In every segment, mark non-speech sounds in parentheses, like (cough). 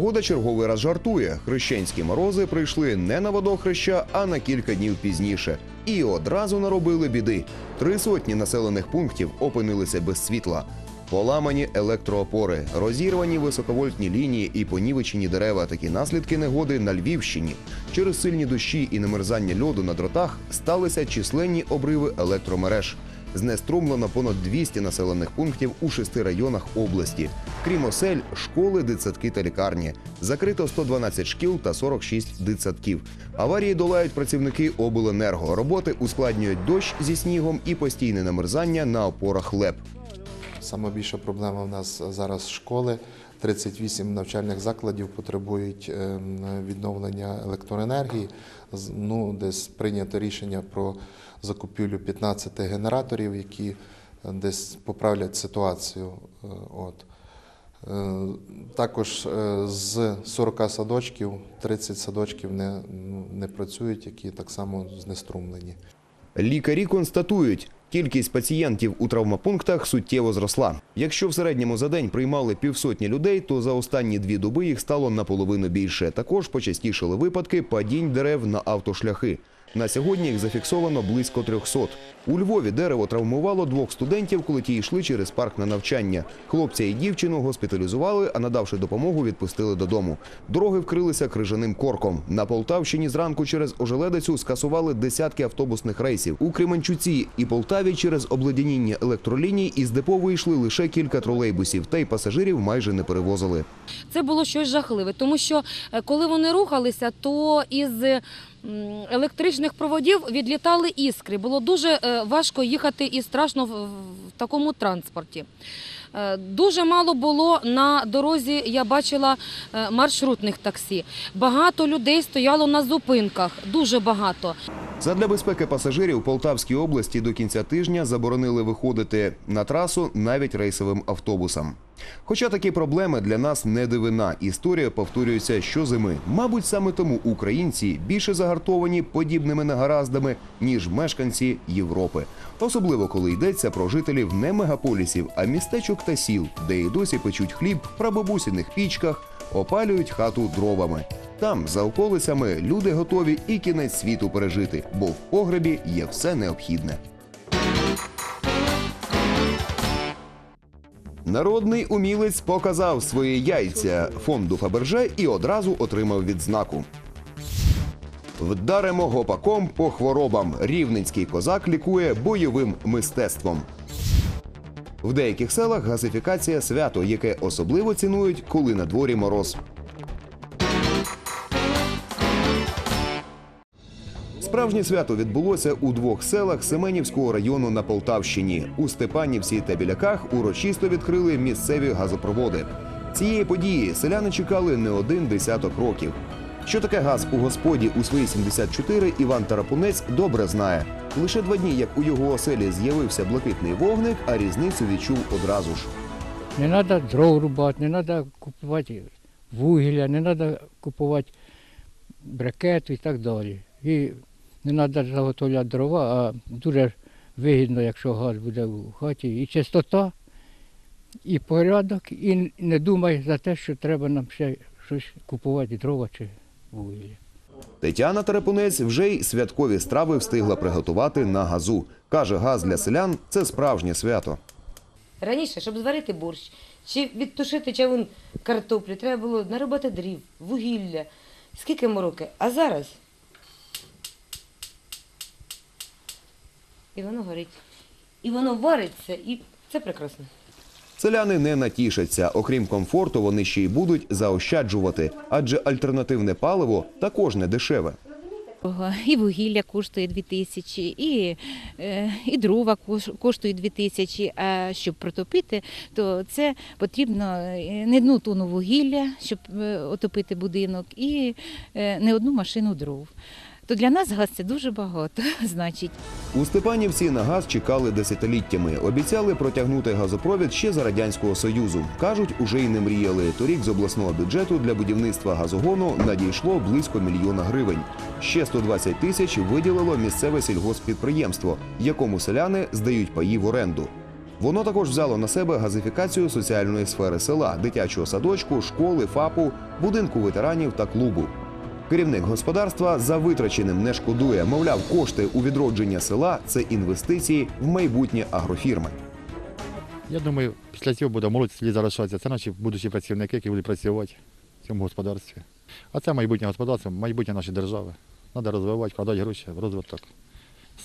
Погода черговий раз жартує. Хрещенські морози прийшли не на водохреща, а на кілька днів пізніше. І одразу наробили біди. Три сотні населених пунктів опинилися без світла. Поламані електроопори, розірвані високовольтні лінії і понівечені дерева. Такі наслідки негоди на Львівщині. Через сильні дощі і намерзання льоду на дротах сталися численні обриви електромереж. Знеструмлено понад 200 населених пунктів у шести районах області. Крім осель, школи, дитсадки та лікарні. Закрито 112 шкіл та 46 дитсадків. Аварії долають працівники обленерго. Роботи ускладнюють дощ зі снігом і постійне намерзання на опорах ЛЕП. Саме більша проблема в нас зараз школи. 38 навчальних закладів потребують ем, відновлення електроенергії. Ну, десь прийнято рішення про закупівлю 15 генераторів, які е, десь поправлять ситуацію. Е, От. Е, Також е, з 40 садочків 30 садочків не, не працюють, які так само знеструмлені. Лікарі констатують, кількість пацієнтів у травмопунктах суттєво зросла. Якщо в середньому за день приймали півсотні людей, то за останні дві доби їх стало наполовину більше. Також почастішили випадки падінь дерев на автошляхи. На сьогодні їх зафіксовано близько 300. У Львові дерево травмувало двох студентів, коли ті йшли через парк на навчання. Хлопця і дівчину госпіталізували, а надавши допомогу, відпустили додому. Дороги вкрилися крижаним корком. На Полтавщині зранку через ожеледицю скасували десятки автобусних рейсів. У Кременчуці і Полтаві через обледеніння електроліній із депо вийшли лише кілька тролейбусів, та й пасажирів майже не перевозили. Це було щось жахливе, тому що е, коли вони рухалися, то із м, електричних проводів відлітали іскри. Було дуже е, важко їхати і страшно в, такому транспорті. Е, Дуже мало було на дорозі, я бачила е, маршрутних таксі. Багато людей стояло на зупинках, дуже багато. Задля безпеки пасажирів Полтавській області до кінця тижня заборонили виходити на трасу навіть рейсовим автобусам. Хоча такі проблеми для нас не дивина. Історія повторюється щозими. Мабуть, саме тому українці більше загартовані подібними негараздами, ніж мешканці Європи. Особливо коли йдеться про жителів не мегаполісів, а містечок та сіл, де і досі печуть хліб прабабусіних пічках, опалюють хату дровами. Там, за околицями, люди готові і кінець світу пережити, бо в погребі є все необхідне. Народний умілець показав свої яйця фонду Фаберже і одразу отримав відзнаку. Вдаримо гопаком по хворобам. Рівненський козак лікує бойовим мистецтвом. В деяких селах газифікація свято, яке особливо цінують, коли на дворі мороз. Справжнє свято відбулося у двох селах Семенівського району на Полтавщині. У Степанівці та Біляках урочисто відкрили місцеві газопроводи. Цієї події селяни чекали не один десяток років. Що таке газ у господі у свої 74 Іван Тарапунець добре знає. Лише два дні, як у його оселі з'явився блакитний вогник, а різницю відчув одразу ж. Не треба дров рубати, не треба купувати вугілля, не треба купувати брикет і так далі. І не треба заготовляти дрова, а дуже вигідно, якщо газ буде в хаті. І чистота, і порядок, і не думай за те, що треба нам ще щось купувати, дрова чи вугілля. Тетяна Тарапунець вже й святкові страви встигла приготувати на газу. Каже, газ для селян це справжнє свято. Раніше, щоб зварити борщ чи відтушити чавун картоплі, треба було нарубати дрів, вугілля. Скільки мороки. А зараз. І воно горить. І воно вариться, і це прекрасно. Селяни не натішаться. Окрім комфорту, вони ще й будуть заощаджувати, адже альтернативне паливо також не дешеве. І вугілля коштує 2 тисячі, і, е, і дрова кош- коштують 2 тисячі. А щоб протопити, то це потрібно е, не одну тонну вугілля, щоб е, отопити будинок, і не одну машину дров. То для нас газ це дуже багато, (laughs) значить. У Степанівці на газ чекали десятиліттями. Обіцяли протягнути газопровід ще за радянського союзу. кажуть, уже й не мріяли. Торік з обласного бюджету для будівництва газогону надійшло близько мільйона гривень. Ще 120 тисяч виділило місцеве сільгосппідприємство, якому селяни здають паї в оренду. Воно також взяло на себе газифікацію соціальної сфери села, дитячого садочку, школи, ФАПу, будинку ветеранів та клубу. Керівник господарства за витраченим не шкодує. Мовляв, кошти у відродження села це інвестиції в майбутнє агрофірми. Я думаю, після цього буде молодь селі залишатися. Це наші будучі працівники, які будуть працювати в цьому господарстві. А це майбутнє господарство, майбутнє нашої держави. Треба розвивати, вкладати гроші в розвиток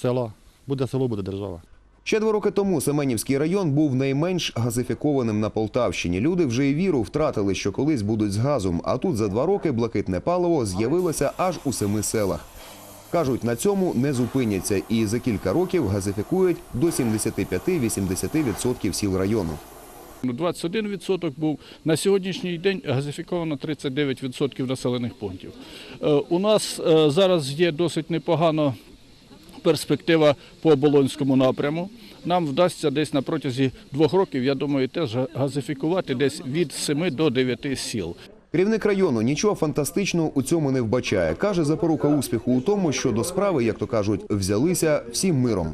села. Буде село, буде держава. Ще два роки тому Семенівський район був найменш газифікованим на Полтавщині. Люди вже й віру втратили, що колись будуть з газом. А тут за два роки блакитне паливо з'явилося аж у семи селах. Кажуть, на цьому не зупиняться і за кілька років газифікують до 75-80% сіл району. 21% був. На сьогоднішній день газифіковано 39% населених пунктів. Е, У нас е, зараз є досить непогана перспектива по Оболонському напряму. Нам вдасться десь на протязі двох років, я думаю, теж газифікувати десь від 7 до 9 сіл. Керівник району нічого фантастичного у цьому не вбачає. Каже, запорука успіху у тому, що до справи, як то кажуть, взялися всім миром.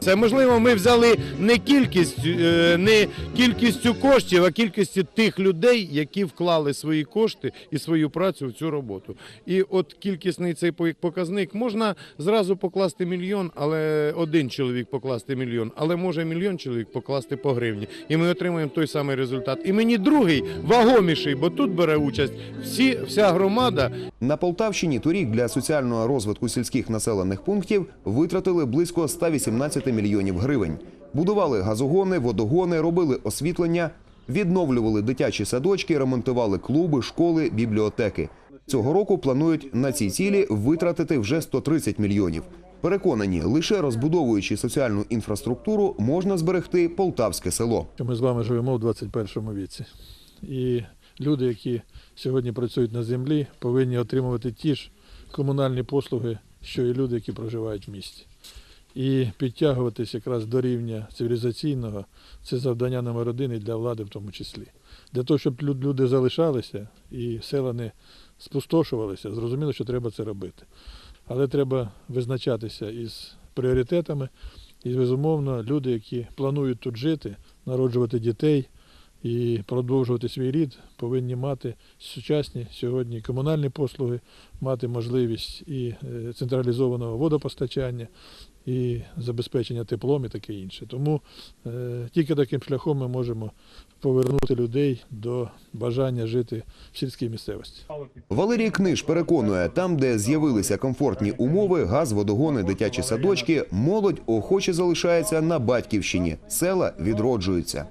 Це можливо, ми взяли не кількістю, е, не кількістю коштів, а кількістю тих людей, які вклали свої кошти і свою працю в цю роботу. І от кількісний цей показник можна зразу покласти мільйон, але один чоловік покласти мільйон, але може мільйон чоловік покласти по гривні. І ми отримуємо той самий результат. І мені другий вагоміший, бо тут бере участь всі, вся громада, На Полтавщині торік для соціального розвитку сільських населених пунктів витратили близько 118 мільйонів гривень. Будували газогони, водогони, робили освітлення, відновлювали дитячі садочки, ремонтували клуби, школи, бібліотеки. Цього року планують на ці цілі витратити вже 130 мільйонів. Переконані, лише розбудовуючи соціальну інфраструктуру, можна зберегти полтавське село. ми з вами живемо в 21 віці. І люди, які сьогодні працюють на землі, повинні отримувати ті ж комунальні послуги, що і люди, які проживають в місті. І підтягуватись якраз до рівня цивілізаційного це завдання номер один і для влади в тому числі. Для того, щоб люди залишалися і села не спустошувалися, зрозуміло, що треба це робити. Але треба визначатися із пріоритетами, і, безумовно, люди, які планують тут жити, народжувати дітей і продовжувати свій рід, повинні мати сучасні сьогодні комунальні послуги, мати можливість і е, централізованого водопостачання, і забезпечення теплом і таке інше. Тому е, тільки таким шляхом ми можемо повернути людей до бажання жити в сільській місцевості. Валерій Книж переконує, там, де з'явилися комфортні умови, газ, водогони, дитячі садочки, молодь охоче залишається на батьківщині. Села відроджуються.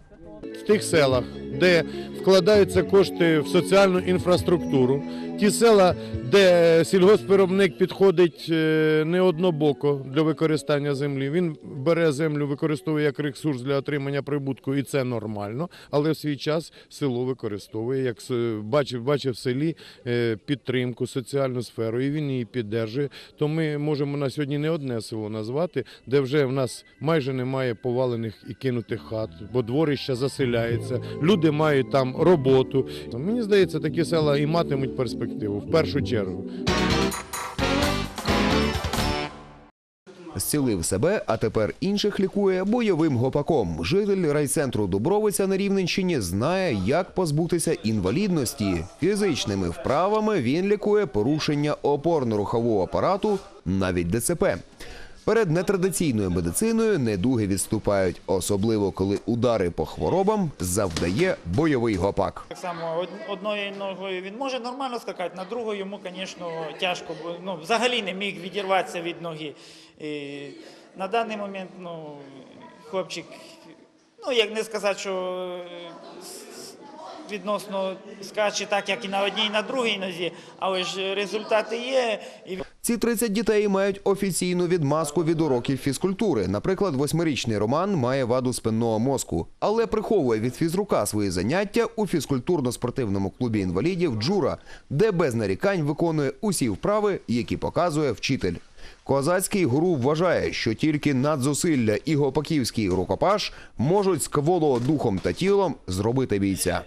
в тих селах, де вкладаються кошти в соціальну інфраструктуру, ті села, де сільгоспвиробник підходить е, не однобоко для використання землі. Він бере землю, використовує як ресурс для отримання прибутку, і це нормально. Але в свій час село використовує як бачив, бачив в селі е, підтримку, соціальну сферу, і він її піддержує. То ми можемо на сьогодні не одне село назвати, де вже в нас майже немає повалених і кинутих хат, бо дворища заселяються, люди мають там роботу. Мені здається, такі села і матимуть перспективу в першу чергу. Зцілив себе, а тепер інших лікує бойовим гопаком. Житель райцентру Дубровиця на Рівненщині знає, як позбутися інвалідності. Фізичними вправами він лікує порушення опорно-рухового апарату, навіть ДЦП. Перед нетрадиційною медициною недуги відступають, особливо коли удари по хворобам завдає бойовий гопак. Так само одною ногою він може нормально скакати, на другу йому, звісно, тяжко, бо ну, взагалі не міг відірватися від ноги. І на даний момент ну, хлопчик, ну як не сказати, що е, відносно скаче так, як і на одній, і на другій нозі, але ж результати є. І Ці 30 дітей мають офіційну відмазку від уроків фізкультури. Наприклад, восьмирічний Роман має ваду спинного мозку, але приховує від фізрука свої заняття у фізкультурно-спортивному клубі інвалідів Джура, де без нарікань виконує усі вправи, які показує вчитель. Козацький гуру вважає, що тільки надзусилля і гопаківський рукопаш можуть з кволо духом та тілом зробити бійця.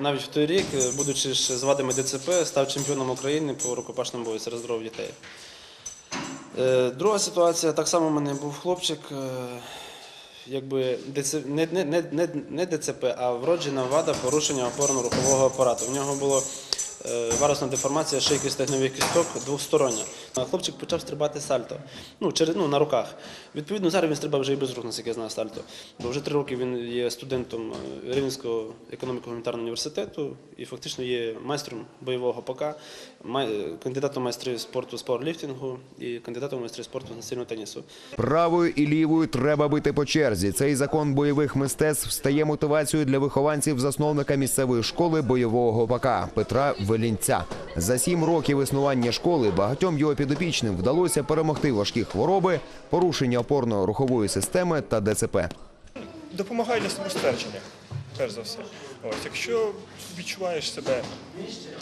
Навіть в той рік, е, будучи ж з вадами ДЦП, став чемпіоном України по рукопашному бою серед здорових дітей. Е, Друга ситуація, так само в мене був хлопчик, е, якби не, не, не, не, ДЦП, а вроджена вада порушення опорно-рухового апарату. В нього було е, варусна деформація шийки стегнових кісток двостороння. Хлопчик почав стрибати сальто ну, через, ну, на руках. Відповідно, зараз він стрибав вже і без рук, наскільки я знаю, сальто. Бо вже три роки він є студентом е, Рівненського економіко-гуманітарного університету і фактично є майстром бойового ПК, кандидатом майстри спорту з пауерліфтингу і кандидатом майстри спорту з настільного тенісу. Правою і лівою треба бити по черзі. Цей закон бойових мистецтв стає мотивацією для вихованців засновника місцевої школи бойового ПК Петра Велінця. За сім років існування школи багатьом його підопічним вдалося перемогти важкі хвороби, порушення опорно-рухової системи та ДЦП. допомагає для самоствердження, перш за все. Ось, якщо відчуваєш себе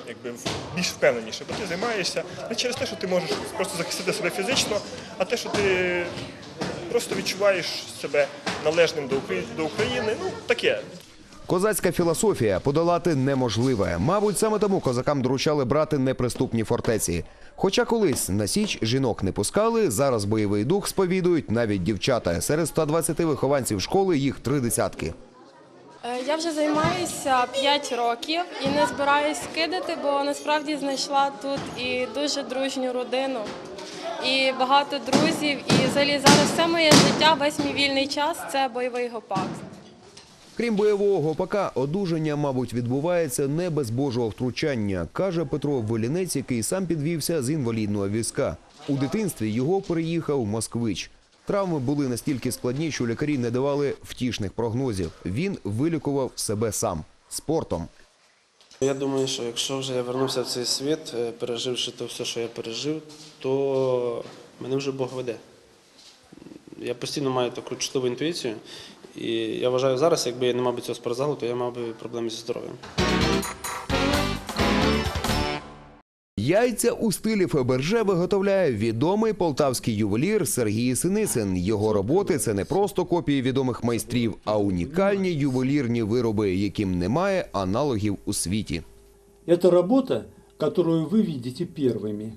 якби, більш впевненіше, бо ти займаєшся не через те, що ти можеш просто захистити себе фізично, а те, що ти просто відчуваєш себе належним до України, ну таке. Козацька філософія подолати неможливе. Мабуть, саме тому козакам доручали брати неприступні фортеці. Хоча колись на січ жінок не пускали, зараз бойовий дух сповідують навіть дівчата. Серед 120 вихованців школи їх три десятки. Е, Я вже займаюся 5 років і не збираюсь кидати, бо насправді знайшла тут і дуже дружню родину, і багато друзів. І взагалі зараз все моє життя, весь мій вільний час це бойовий гопак. Крім бойового гопака, одужання, мабуть, відбувається не без божого втручання, каже Петро Волінець, який сам підвівся з інвалідного візка. У дитинстві його переїхав москвич. Травми були настільки складні, що лікарі не давали втішних прогнозів. Він вилікував себе сам спортом. Я думаю, що якщо вже я вернувся в цей світ, е, переживши те все, що я пережив, то мене вже Бог веде. Я постійно маю таку чутливу інтуїцію, і я вважаю зараз, якби я не мав би цього спортзалу, то я мав би проблеми зі здоров'ям. Яйця у стилі Фаберже виготовляє відомий полтавський ювелір Сергій Синицин. Його роботи це не просто копії відомих майстрів, а унікальні ювелірні вироби, яким немає аналогів у світі. Это работа, которую вы видите первыми.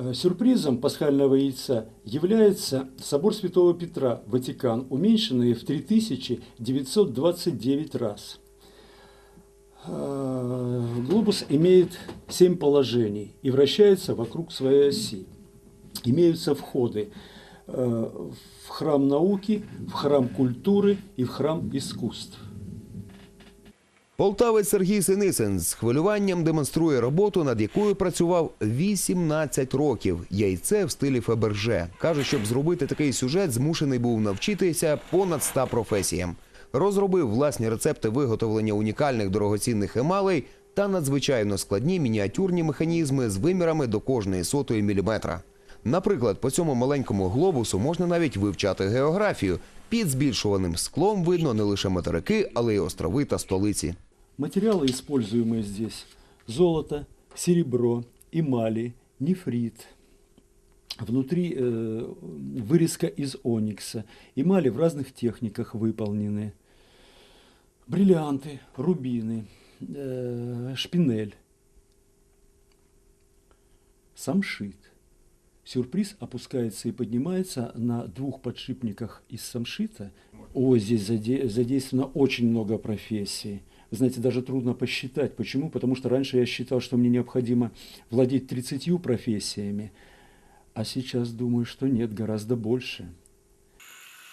Э, Сюрпризом пасхального яйца является собор Святого Петра, Ватикан, уменьшенный в 3929 раз. Э, Глобус имеет семь положений и вращается вокруг своей оси. Имеются входы э, в храм науки, в храм культуры и в храм искусств. Полтавець Сергій Синицин з хвилюванням демонструє роботу, над якою працював 18 років. Яйце в стилі Фаберже. Каже, щоб зробити такий сюжет, змушений був навчитися понад 100 професіям. Розробив власні рецепти виготовлення унікальних дорогоцінних емалей та надзвичайно складні мініатюрні механізми з вимірами до кожної сотої міліметра. Наприклад, по цьому маленькому глобусу можна навіть вивчати географію. Під збільшуваним склом видно не лише материки, але й острови та столиці. Материалы, используемые здесь, золото, серебро, эмали, нефрит. Внутри э, вырезка из оникса. Эмали в разных техниках выполнены. Бриллианты, рубины, э, шпинель. Самшит. Сюрприз опускается и поднимается на двух подшипниках из самшита. О, здесь заде- задействовано очень много профессий. Вы знаете, даже трудно посчитать. Почему? Потому что раньше я считал, что мне необходимо владеть 30 профессиями, а сейчас думаю, что нет, гораздо больше.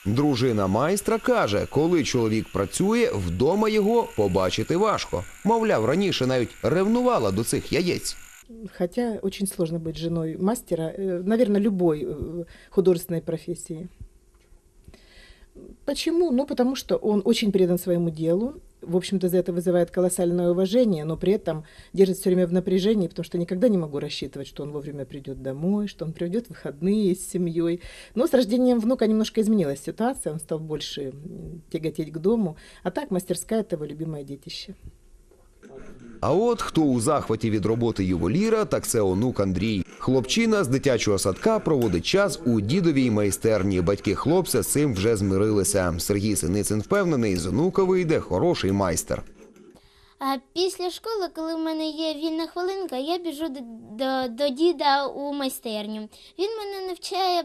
Дружина майстра каже, коли чоловік працює, вдома його побачити важко. Мовляв, раніше навіть ревнувала до цих яєць. Хотя очень сложно быть женой мастера, наверное, любой э, художественной профессии. Почему? Ну, потому что он очень предан своему делу. В общем-то, за это вызывает колоссальное уважение, но при этом держит все время в напряжении, потому что никогда не могу рассчитывать, что он вовремя придет домой, что он приведет в выходные с семьей. Но с рождением внука немножко изменилась ситуация, он стал больше м, тяготеть к дому. А так мастерская – это его любимое детище. А от хто у захваті від роботи ювеліра, так це онук Андрій. Хлопчина з дитячого садка проводить час у дідовій майстерні. Батьки хлопця з цим вже змирилися. Сергій Синицин впевнений, з онука вийде хороший майстер. А після школи, коли в мене є вільна хвилинка, я біжу до, до, до діда у майстерню. Він мене навчає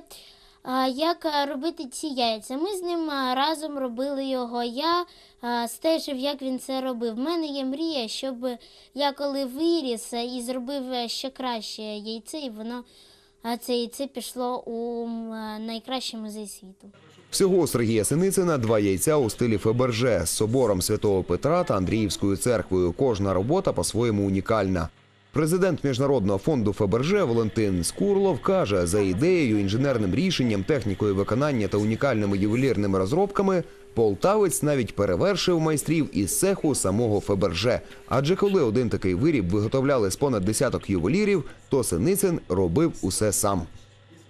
як робити ці яйця. Ми з ним разом робили його. Я а, стежив, як він це робив. В мене є мрія, щоб я коли виріс і зробив е, ще краще яйце, і воно а, це яйце пішло у а, найкращий музей світу. Всього у Сергія Синицина два яйця у стилі Феберже з собором Святого Петра та Андріївською церквою. Кожна робота по-своєму унікальна. Президент Міжнародного фонду Феберже Валентин Скурлов каже, за ідеєю, інженерним рішенням, технікою виконання та унікальними ювелірними розробками полтавець навіть перевершив майстрів із цеху самого Феберже. Адже коли один такий виріб виготовляли з понад десяток ювелірів, то Синицин робив усе сам.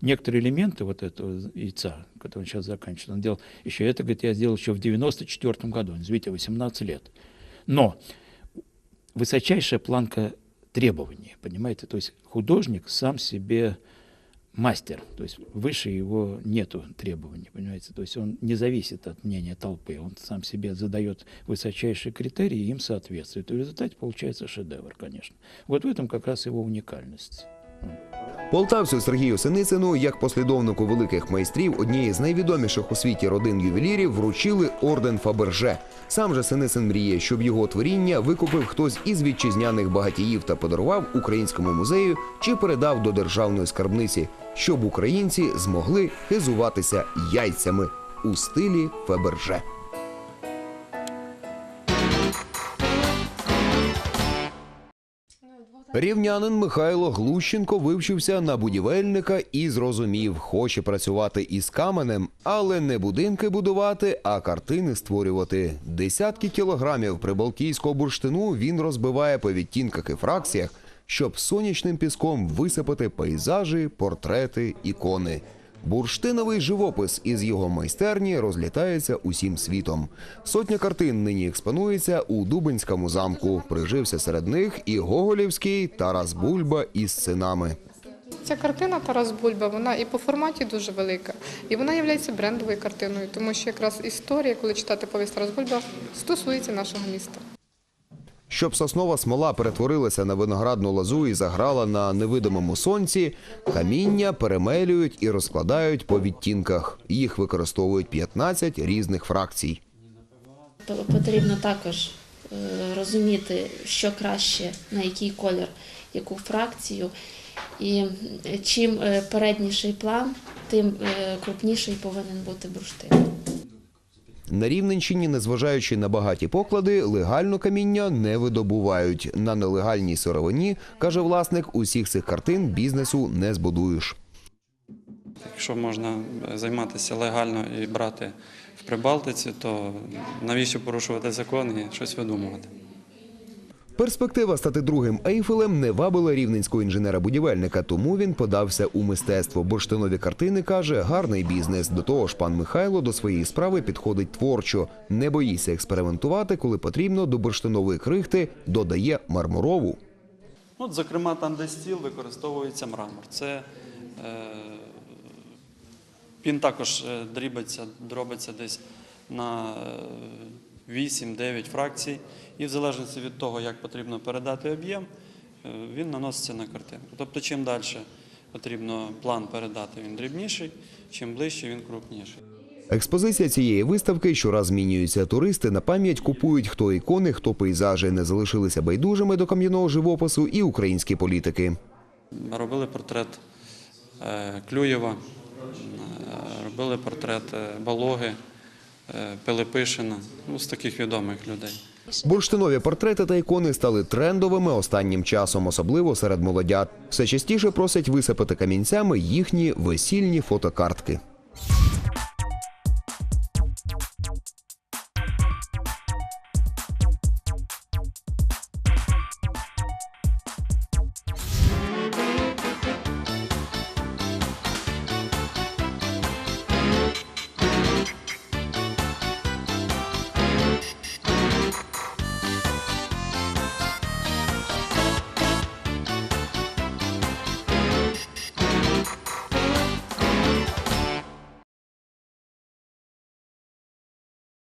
некоторые элементы вот этого яйца, который он сейчас заканчивает, он делал еще это, говорит, я сделал еще в 94 году, извините, 18 лет. Но высочайшая планка требований, понимаете, то есть художник сам себе мастер, то есть выше его нету требований, понимаете, то есть он не зависит от мнения толпы, он сам себе задает высочайшие критерии и им соответствует. И в результате получается шедевр, конечно. Вот в этом как раз его уникальность. Полтавцю Сергію Синицину, як послідовнику великих майстрів однієї з найвідоміших у світі родин ювелірів, вручили орден Фаберже. Сам же Синицин мріє, щоб його творіння викупив хтось із вітчизняних багатіїв та подарував українському музею чи передав до державної скарбниці, щоб українці змогли хизуватися яйцями у стилі Фаберже. Рівнянин Михайло Глущенко вивчився на будівельника і зрозумів, хоче працювати із каменем, але не будинки будувати, а картини створювати. Десятки кілограмів прибалтійського бурштину він розбиває по відтінках і фракціях, щоб сонячним піском висипати пейзажі, портрети, ікони. Бурштиновий живопис із його майстерні розлітається усім світом. Сотня картин нині експонується у Дубинському замку. Прижився серед них і Гоголівський Тарас Бульба із синами. Ця картина Тарас Бульба, вона і по форматі дуже велика, і вона є брендовою картиною, тому що якраз історія, коли читати повість Тарас Бульба, стосується нашого міста. Щоб соснова смола перетворилася на виноградну лозу і заграла на невидимому сонці, каміння перемелюють і розкладають по відтінках. Їх використовують 15 різних фракцій. Потрібно також е, розуміти, що краще, на який колір, яку фракцію. І чим е, передніший план, тим е, крупніший повинен бути бурштин. На Рівненщині, незважаючи на багаті поклади, легально каміння не видобувають. На нелегальній сировині, каже власник, усіх цих картин бізнесу не збудуєш. Якщо можна займатися легально і брати в Прибалтиці, то навіщо порушувати закон і щось видумувати? Перспектива стати другим Ейфелем не вабила рівненського інженера-будівельника, тому він подався у мистецтво. Бурштинові картини каже, гарний бізнес. До того ж, пан Михайло до своєї справи підходить творчо, не боїться експериментувати, коли потрібно до бурштинової крихти додає мармурову. От, зокрема, там, де стіл, використовується мрамор. Це е, він також е, дрібиться, дробиться десь на е, 8-9 фракцій, і в залежності від того, як потрібно передати об'єм, е, він наноситься на картинку. Тобто, чим далі потрібно план передати, він дрібніший, чим ближче він крупніший. Експозиція цієї виставки щораз змінюється. Туристи на пам'ять купують хто ікони, хто пейзажі. Не залишилися байдужими до кам'яного живопису і українські політики. Робили портрет е, Клюєва, е, робили портрет Балоги, е, Пилипишина, ну, з таких відомих людей. Бурштинові портрети та ікони стали трендовими останнім часом, особливо серед молодят. Все частіше просять висипати камінцями їхні весільні фотокартки.